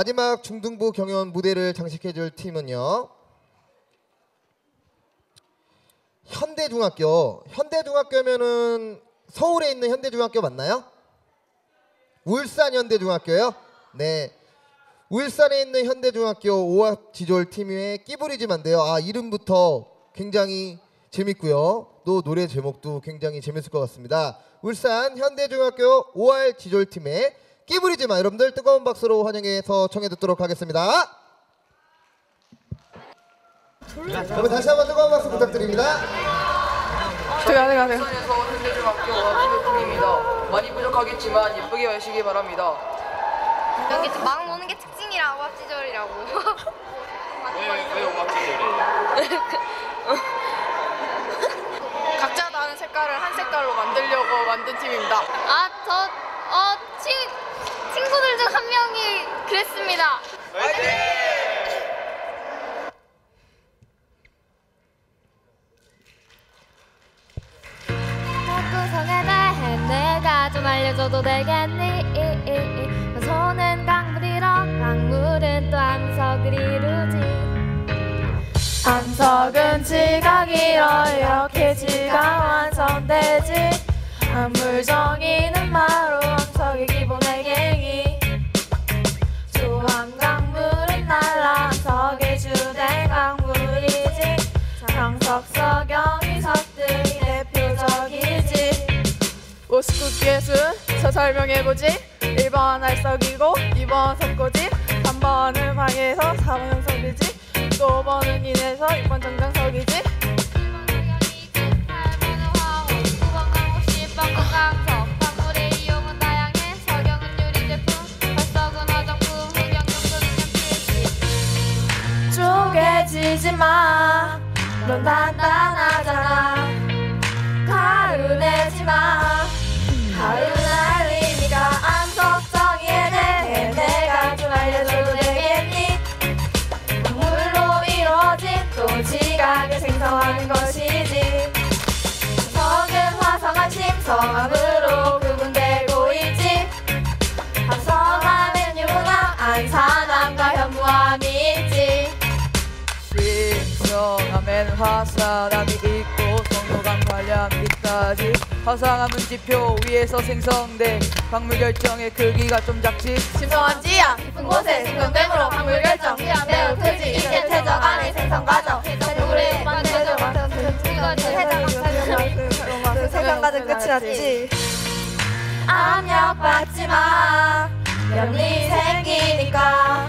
마지막 중등부 경연 무대를 장식해줄 팀은요. 현대중학교. 현대중학교면은 서울에 있는 현대중학교 맞나요? 울산 현대중학교요? 네. 울산에 있는 현대중학교 오합 지졸 팀의 끼부리지만데요. 아 이름부터 굉장히 재밌고요. 또 노래 제목도 굉장히 재밌을 것 같습니다. 울산 현대중학교 5할 지졸 팀의 끼부리지 마 여러분들 뜨거운 박수로 환영해서 청해 듣도록 하겠습니다. 그러면 다시 한번 뜨거운 박수 부탁드립니다. 제가 제가 제가 부산에서 현대중학교 와비교팀입니다. 많이 부족하겠지만 예쁘게 하시기 바랍니다. 여기 막 노는 게 특징이라고 합지절이라고. 왜 오합지졸이에요? 각자 다른 색깔을 한 색깔로 만들려고 만든 팀입니다. 아, 저, 어, 친, 친구들 중 한 명이 그랬습니다. 대해 내가 좀 알려줘도 되겠니? 손은 강물 이뤄 강물은 또 암석을 이루지 암석은 지각이로 이렇게 지각 완성되지 암물 59개수 서 설명해보지 1번 알석이고 2번 석고지 3번은 방에서 4번 연석이지 또 5번은 인해서 6번 정장석이지 10번 이용은 다양해 석영은 유리 제품 발석은 화장품 흑영용도는 필수 쪼개지지 마. 넌 단단하잖아. 가루 내지 마. 성한 심성함으로 구분되고 있지. 화성함엔 유황, 안산함과 현무암이 있지. 신성함엔 화산암이 있고 성노감 관련이 있다지 화산암은 지표 위에서 생성돼 광물 결정의 크기가 좀 작지 신성한 지하 깊은 곳에 생성됨으로 방물 결정 매우 크지 이제 태적 안에 생성 과 생성 과정 끝이. 났지 압력 받지 마. 연이 생기니까.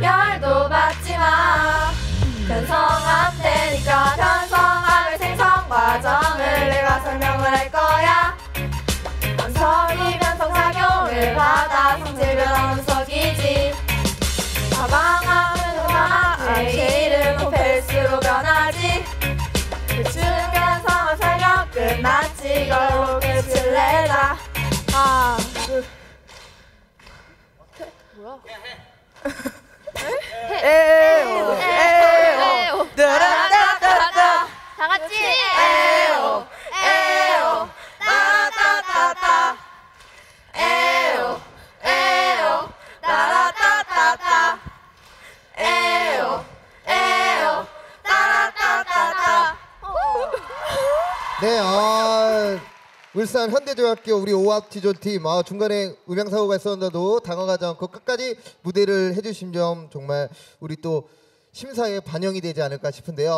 열도 받지 마. 변성함 되니까 변성함의 생성 과정을 내가 설명을 할 거야. 암석이 변성 작용을 받아 성질 변한 암석이지. 사방함은 음악 제일은 오펠스로 변하지 이걸로 끝을 내자 하나 둘 같이 에오 네, 아, 울산 현대중학교 우리 오합 지존 팀 아, 중간에 음향 사고가 있었는데도 당황하지 않고 끝까지 무대를 해주신 점 정말 우리 또 심사에 반영이 되지 않을까 싶은데요.